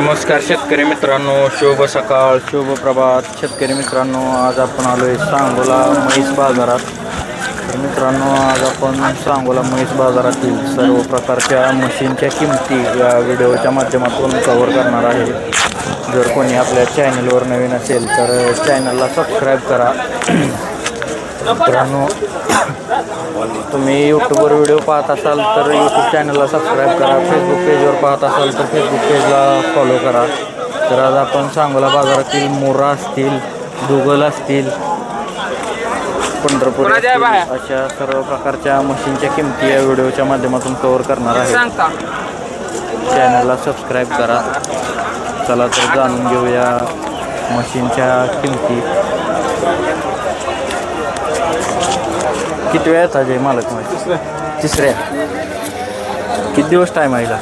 नमस्कार शेतकरी मित्रांनो शुभ सकाळ शुभ प्रभात. शेतकरी मित्रांनो आज आपण आलो आहे सांगोला म्हैस बाजारात. तर मित्रांनो आज आपण सांगोला म्हैस बाजारातील सर्व प्रकारच्या मशीनच्या किमती या व्हिडिओच्या माध्यमातून कव्हर करणार आहे. जर कोणी आपल्या चॅनलवर नवीन असेल तर चॅनलला सबस्क्राईब करा. मित्रांनो तुम्ही यूट्यूबवर व्हिडिओ पाहत असाल तर यूट्यूब चॅनलला सबस्क्राईब करा. फेसबुक पेजवर पाहत असाल तर फेसबुक पेजला फॉलो करा. तर आज आपण सांगोला बाजारातील मोरा असतील दुगल असतील पंढरपूर अशा सर्व प्रकारच्या मशीनच्या किमती या व्हिडिओच्या माध्यमातून कव्हर करणार आहे. चॅनलला सबस्क्राईब करा. चला तर जाणून घेऊया मशीनच्या किमती. किती वेळात अजय मालक माहिती? तिसऱ्या. किती दिवस टाईम आहे हिला?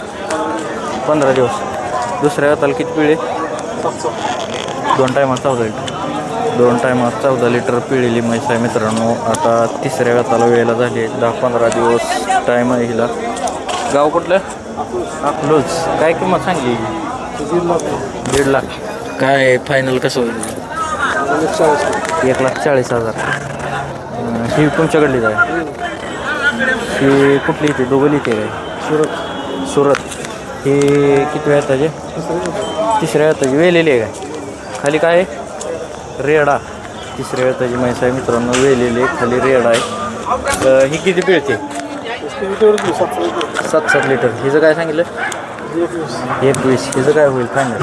पंधरा दिवस. दुसऱ्या वेताला किती पिळे? दोन टायमात चौदा लिटर दोन टायमात चौदा लिटर पिळेली म्हैस आहे मित्रांनो. आता तिसऱ्या वेताला वेळेला झाली आहे. दहा पंधरा दिवस टाईम आहे हिला. गाव कुठलं? अकलूज. काय किंमत सांगली दीड लाख. काय फायनल कसं होईल? एक लाख चाळीस हजार. ही तुमच्याकडलीच आहे ही कुठली इथे दोघं इथे काय? सुरत. सुरत. ही किती वेळा त्याचे तिसऱ्या वेळा त्याची वेलेली आहे काय? खाली काय? आहे रेडा. तिसऱ्या वेळा त्याची म्हैस आहे मित्रांनो. वेलेली आहे. खाली रेडा आहे. तर ही किती पिळते? सात सात लिटर. हिचं काय सांगितलं? एकवीस. हिचं काय होईल फायनल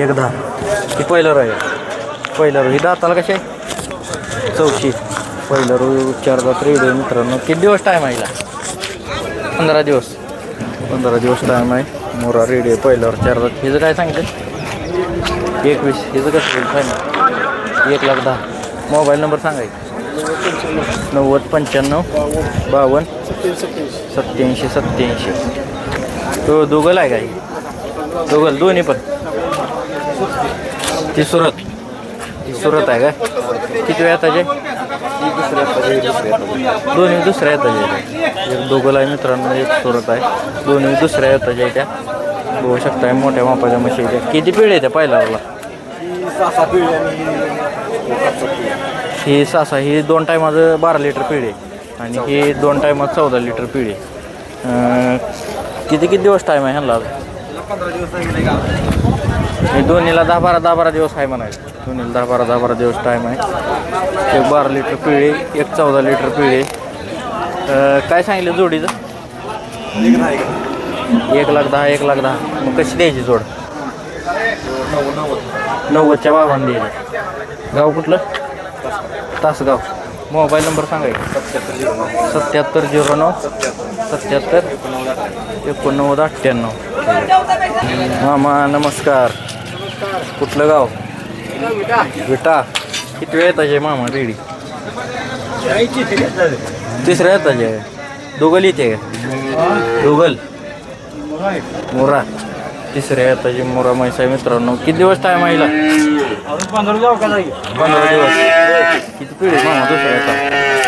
एक दहा. ही पहिलं राहील पहिलं ही दाताला कशी आहे? चौशी. पहिलं रोज चार दात रेडिओ मित्रांनो. किती दिवस टाईम आहे पंधरा दिवस. पंधरा दिवस टाईम आहे. मोरा रेडिओ पहिल्यावर चार दात हिचं काय सांगितलं एकवीस. हिचं कसं होईल फायनल एक लाख दहा. मोबाईल नंबर सांगायचं नव्वद पंच्याण्णव बावन्न सत्त्याऐंशी सत्त्याऐंशी तो दोघल आहे काय दोघल दोन्ही पण. ती सुरत. सुरत आहे का किती वेळा त्याचे दोन्ही दुसऱ्या येताच्या एक दोघंला मित्रांनो एक सुरत आहे. दोन्ही दुसऱ्या येताच्या त्या. बघू शकताय मोठ्या मापाच्या म्हशी त्या. किती पिढी आहे त्या पहिल्याला ही सासा ही दोन टायमाचं बारा लिटर पिढी आहे. आणि ही दोन टायमात चौदा लिटर पिढी किती किती दिवस टाईम आहे ह्यांना हे दोन्हीला दहा बारा दहा बारा दिवस आहे म्हणायचं. दोन्हीला दहा बारा दहा बारा दिवस टाईम आहे. एक बारा लिटर पिळे एक चौदा लिटर पिळे. काय सांगितलं जोडीचं? एक लाख दहा एक लाख दहा. मग कशी द्यायची जोड? नव्वदच्या बावन्न द्यायची. गाव कुठलं? तासगाव. मोबाईल नंबर सांगायचा सत्याहत्तर झिरो नऊ. सत्याहत्तर एकोणनव्वद अठ्ठ्याण्णव. मामा नमस्कार. कुठलं गाव? विटा. किती वेळ येताचे मामा रेडी? तिसऱ्या येताचे दोघल इथे दोघल मोरा. तिसऱ्या येताची मोरा म्हैस मित्रांनो. किती दिवस टाईम आहे हिला? पंधरा दिवस. किती पिढी मामा दुसऱ्या येतात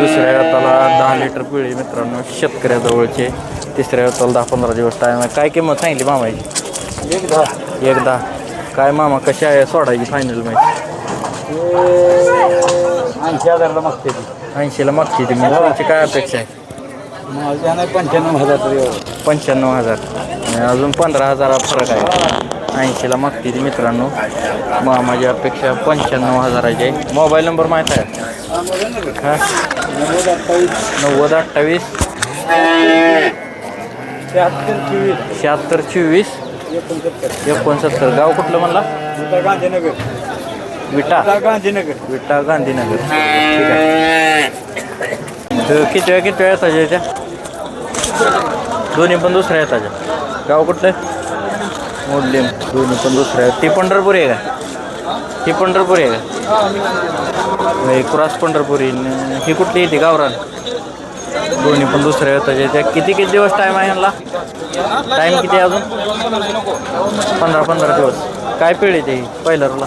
दुसऱ्या येताला दहा लिटर पिढी मित्रांनो शेतकऱ्याजवळचे. तिसऱ्या येताला दहा पंधरा दिवस टाईम आहे. काय किंमत सांगितली मामाची? एक दहा. एक दहा काय मामा कशी आहे सोडायची फायनल मॅच ऐंशी हजारला मागते ती. ऐंशीला मागची ती. मग तुमची काय अपेक्षा आहे? पंच्याण्णव हजार पंच्याण्णव हजार. अजून पंधरा हजारा फरक आहे. ऐंशीला मागते ती मित्रांनो. माझ्या अपेक्षा पंच्याण्णव हजाराची. आहे मोबाईल नंबर माहीत आहे? हां? नव्वद अठ्ठावीस. शहात्तर चोवीस. शहात्तर चोवीस एकोणसत्तर. गाव कुठलं म्हणला? गांधीनगर विटा. गांधीनगर विटा गांधीनगर. ठीक आहे. किती वेळा किती वेळा येताच्या त्या दोन्ही पण दुसऱ्या येताच्या गाव कुठलं? मोडले दोन्ही पण दुसरं आहे ती पंढरपूर आहे का? हे पंढरपूर आहे का? हे क्रॉस पंढरपुरी. न ही कुठली येते गावरान? दोन्ही पण दुसऱ्या येताच्या त्या किती किती दिवस टाईम आहे ह्यांना टाईम किती आहे अजून? पंधरा पंधरा दिवस. काय पिढी ते पहिलरला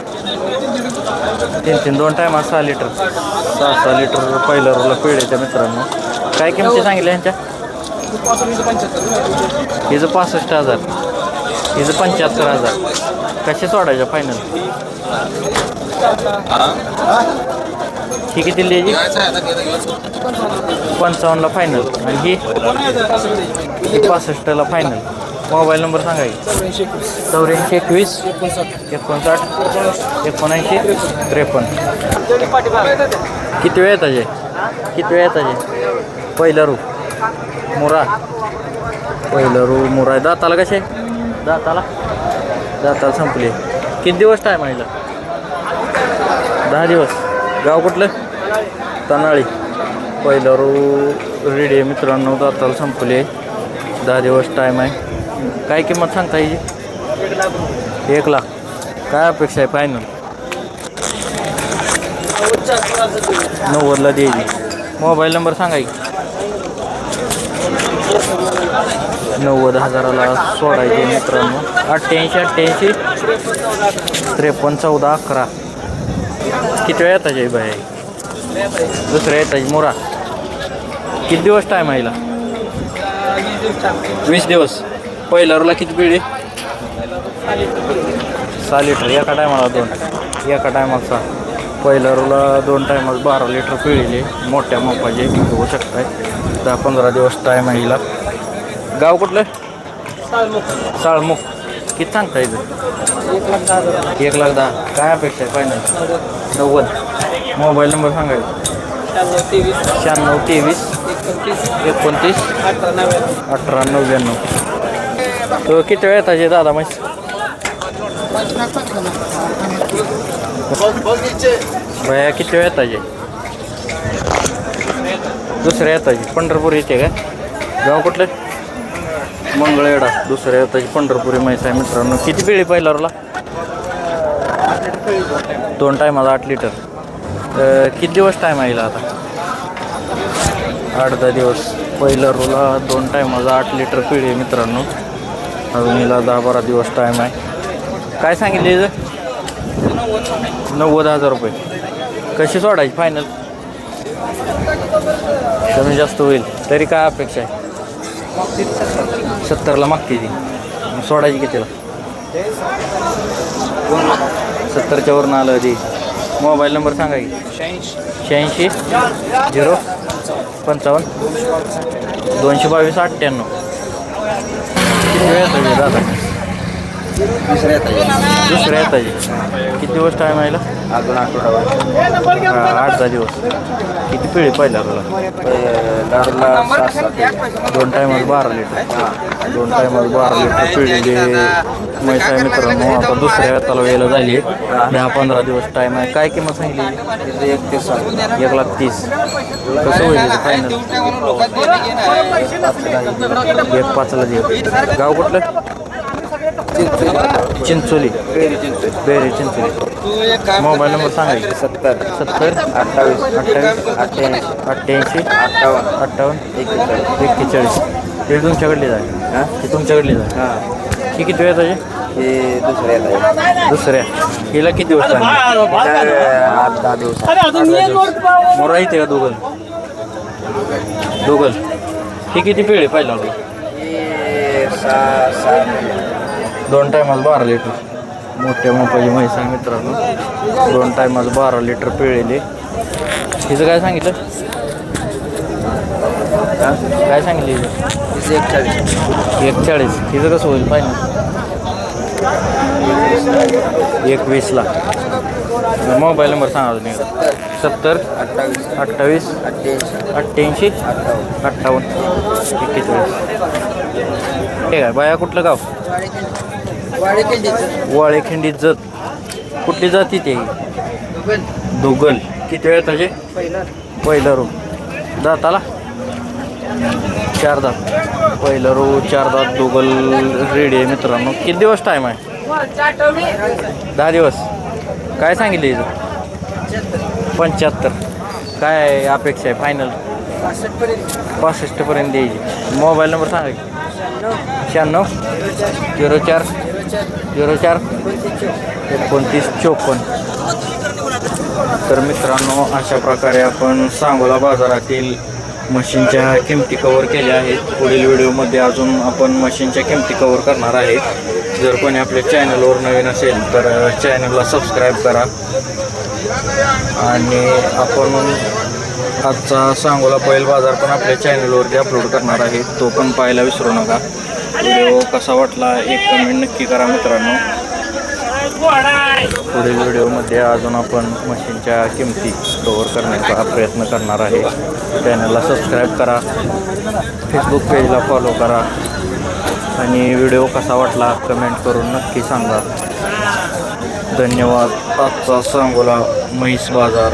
तीन तीन दोन टायमा सहा लिटर सहा सहा लिटर पहिलरला रोला येते मित्रांनो. काय किमती सांगितल्या यांच्या हिचं पासष्ट हजार. हिचं पंच्याहत्तर हजार. कसे सोडायच्या फायनल ही किती लिहायची पंचावन्नला फायनल आणि ही? पासष्टला फायनल मोबाईल नंबर सांगा की. चौऱ्याऐंशी एकवीस. एकोणसाठ. एकोणऐंशी. त्रेपन्न. किती वेळ येताचे किती वेळ येताचे पहिलं रू मुरा. पहिलं रू मुरा. दाताला कसे? दाताला दाताला संपली. किती दिवस टाईम आहे दहा दिवस. गाव कुठलं? तनाळी पहिलं रू रेडी आहे मित्रांनो. दाताला संपले. दहा दिवस टाईम आहे. काय किंमत सांगता येईल एक लाख. काय अपेक्षा आहे फायनल नव्वदला द्यायची. मोबाईल नंबर सांगा की. नव्वद हजाराला सोडायचे मित्रांनो. अठ्ठ्याऐंशी अठ्ठ्याऐंशी त्रेपन्न चौदा अकरा. किती वेळ येताचे बाई दुसऱ्या येताची मोरा. किती दिवस टाईम आहे वीस दिवस. पहिल्या किती पिढी? सहा लिटर एका टायमाला दोन. एका टायमाचा सहा. दोन टायमाला बारा लिटर पिळले. मोठ्या मापाचे. होऊ शकताय. दहा पंधरा दिवस टाईम आहे हिला. गाव कुठलं? साळमुख. किती सांगता इथं? एक लाख दहा काय अपेक्षा आहे फायनल नव्वद. मोबाईल नंबर सांगायचा शहाण्णव तेवीस. एकोणतीस. अठरा नव्याण्णव. तो किती वेळ येताचे दादा म्हैस? भया किती वेळ येताचे दुसऱ्या येताचे पंढरपूर येते काय गाव कुठलं? मंगळवेढा दुसऱ्या येताची पंढरपुरी म्हैस आहे मित्रांनो. किती पिळी पहिला दोन टायमाला आठ लिटर किती दिवस टाईम आहे आता? आठ दहा दिवस. पहिल्या रोला दोन टायमाला आठ लिटर पिढी आहे मित्रांनो. अजून हिला दहा बारा दिवस टाईम आहे. काय सांगितले नव्वद हजार रुपये. कशी सोडायची फायनल कमी जास्त होईल. तरी काय अपेक्षा आहे? सत्तरला मागते ती. सोडायची कितीला सत्तरच्या वरून आलं ती. मोबाईल नंबर सांगा की. शहाऐंशी झिरो पंचावन्न दोनशे बावीस अठ्ठ्याण्णव. किती वेळ दादा दुसऱ्या येतात दुसऱ्या येताची किती दिवस टाईम आहे? अजून आठवडा आठ दहा दिवस. किती पिढी पहिल्या तुला दारूला सहा सात दोन टायमाला बारा लिटर दोन टायमाला बारा लिटर पिळलेली म्हैस आहे मित्रांनो आता दुसऱ्या हाताला वेळेला झाली. दहा पंधरा दिवस टाईम आहे. काय किंमत सांगितली? एक ते सात एक लाख तीस. कसं होईल फायनल एक पाचला दे. गाव कुठलं? चिंचोली. बेरे चिंचोली. मोबाईल नंबर सांगा. सत्तर. सत्तर? अठ्ठावीस. अठ्ठावीस. अठ्ठ्याऐंशी. अठ्ठ्याऐंशी. अठ्ठावन्न. अठ्ठावन्न. एकेचाळीस एक्केचाळीस. हे तुमच्याकडली जाय हां? ही तुमच्याकडली जाय हां. ही किती वेळ त्याचे हे दुसऱ्या दुसऱ्या. हिला किती दिवस आठ दहा दिवस मोरा इथे का दोघल दोघल ही किती पिळे पाहिला? हे सहा सहा दोन टायमाला बारा लिटर. मोठ्या मोपाची म्हैस आहे मित्रांनो. दोन टायमाला बारा लिटर पिळेले हिचं काय सांगितलं? काय सांगितलं हिचं? एकचाळीस. एकचाळीस. हिचं कसं होईल पाहिजे एकवीसला. मोबाईल नंबर सांगा तुम्ही सत्तर अठ्ठावीस. अठ्ठावीस अठ्ठ्याऐंशी. अठ्ठ्याऐंशी अठ्ठावन्न अठ्ठावन्न एक्केचाळीस. ठीक आहे बाया कुठलं गाव? वाळेखिंडी जत कुठली जाती ते? दुगल. किती वेळ त्याचे पहिलं रो. दाताला? चार दात. पहिलं रो चार दात दुगल रेडी आहे मित्रांनो. किती दिवस टाईम आहे? दहा दिवस. काय सांगितले हिचं पंच्याहत्तर. काय अपेक्षा आहे? फायनल पासष्टपर्यंत. द्यायची. मोबाईल नंबर सांगा शहाण्णव. झिरो चार झिरो चार एकोणतीस चोपन्न. तर मित्रांनो अशा प्रकारे आपण सांगोला बाजारातील मशीनच्या किमती कवर केल्या आहेत. पुढील व्हिडिओमध्ये अजून आपण मशीनच्या किमती कवर करणार आहेत. जर कोणी आपल्या चॅनलवर नवीन असेल तर चॅनलला सबस्क्राईब करा. आणि आपण आजचा सांगोला बैल बाजार पण आपल्या चॅनलवरती अपलोड करणार आहे. तो पण पाहायला विसरू नका. व्हिडिओ कसा वाटला एक कमेंट नक्की करा मित्रांनो. पुढील व्हिडिओमध्ये अजून आपण मशीनच्या किमती कवर करण्याचा प्रयत्न करणार आहे. चॅनलला सबस्क्राईब करा. फेसबुक पेजला फॉलो करा. आणि व्हिडिओ कसा वाटला कमेंट करून नक्की सांगा. धन्यवाद. आजचा सांगोला म्हैस बाजार.